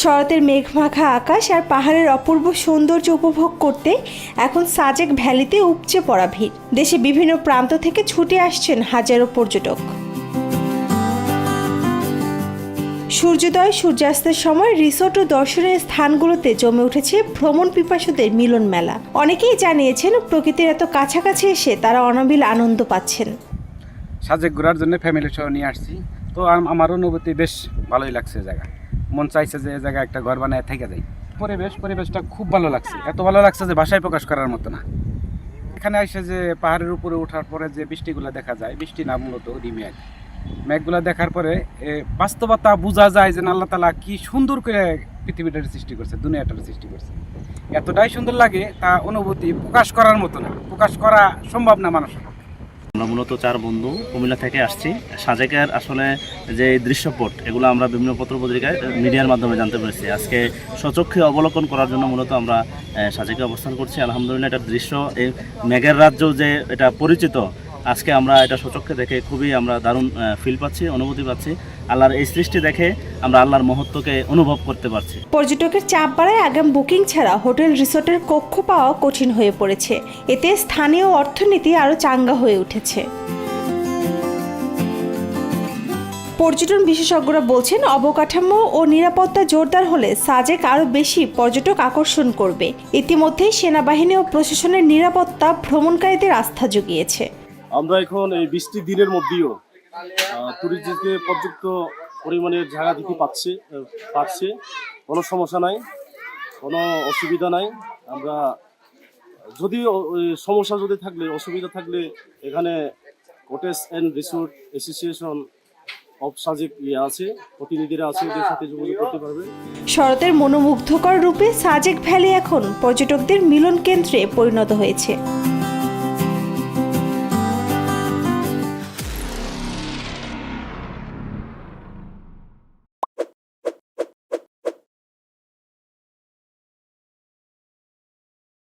শরতের মেঘমাখা আকাশ আর পাহাড়ের অপূর্ব সৌন্দর্য উপভোগ করতে এখন সাজেক ভ্যালিতে উপচে পড়া ভিড়। দেশে বিভিন্ন প্রান্ত থেকে ছুটে আসছেন হাজারো পর্যটক। সূর্যোদয়, সূর্যাস্তের সময় রিসোর্ট ও দর্শনের স্থানগুলোতে জমে উঠেছে ভ্রমণ পিপাসুদের মিলন মেলা। অনেকেই জানিয়েছেন প্রকৃতির এত কাছাকাছি এসে তারা অনাবিল আনন্দ পাচ্ছেন। সাজেক ঘোরার জন্য ফ্যামিলি সহ নিয়ে আসছি। তো আমারও আমার অনুভূতি বেশ ভালোই লাগছে জায়গা মন চাইছে যে এই জায়গায় একটা ঘর বানায় থেকে যাই। পরিবেশ পরিবেশটা খুব ভালো লাগছে। এত ভালো লাগছে যে ভাষায় প্রকাশ করার মতো না। এখানে এসে যে পাহাড়ের উপরে ওঠার পরে যে বৃষ্টিগুলো দেখা যায় বৃষ্টি না মূলত মেঘ মেঘগুলো দেখার পরে এ, বাস্তবতা বোঝা যায় যে আল্লাহ তালা কি সুন্দর করে পৃথিবীটার সৃষ্টি করছে দুনিয়াটার সৃষ্টি করছে। এতটাই সুন্দর লাগে তা অনুভূতি প্রকাশ করার মতো না। প্রকাশ করা সম্ভব না মানুষের। আমরা মূলত চার বন্ধু কুমিল্লা থেকে আসছি। সাজেকের আসলে যে দৃশ্যপট, এগুলো আমরা বিভিন্ন পত্র পত্রিকায় মিডিয়ার মাধ্যমে জানতে পেরেছি। আজকে সচক্ষে অবলোকন করার জন্য মূলত আমরা সাজেকে অবস্থান করছি। আলহামদুলিল্লাহ এটার দৃশ্য। এই মেঘের রাজ্য যে এটা পরিচিত আজকে আমরা এটা সচক্ষে দেখে খুবই আমরা দারুণ ফিল পাচ্ছি, অনুভূতি পাচ্ছি। আল্লাহর এই সৃষ্টি দেখে আমরা আল্লাহর মহত্বকে অনুভব করতে পারছি। পর্যটকের চাপ বাড়ায় আগাম বুকিং ছাড়া হোটেল, রিসোর্টের কক্ষ পাওয়া কঠিন হয়ে পড়েছে। এতে স্থানীয় অর্থনীতি আরও চাঙ্গা হয়ে উঠেছে। পর্যটন বিশেষজ্ঞরা বলছেন, অবকাঠামো ও নিরাপত্তা জোরদার হলে সাজেক আরও বেশি পর্যটক আকর্ষণ করবে। ইতিমধ্যেই সেনাবাহিনী ও প্রশাসনের নিরাপত্তা ভ্রমণকারীদের আস্থা জুগিয়েছে। আমরা এখন এই বৃষ্টির দিনের মধ্যেও ট্যুরিস্টদেরকে পর্যাপ্ত পরিমাণের জায়গা দিতে আহ, পারছে। কোনো সমস্যা নাই কোনো অসুবিধা নাই। আমরা যদি সমস্যা যদি থাকলে অসুবিধা থাকলে এখানে কটেজ অ্যান্ড রিসোর্ট অ্যাসোসিয়েশন শরতের মনোমুগ্ধকর রূপে সাজেক ভ্যালি এখন পর্যটকদের মিলন কেন্দ্রে পরিণত হয়েছে।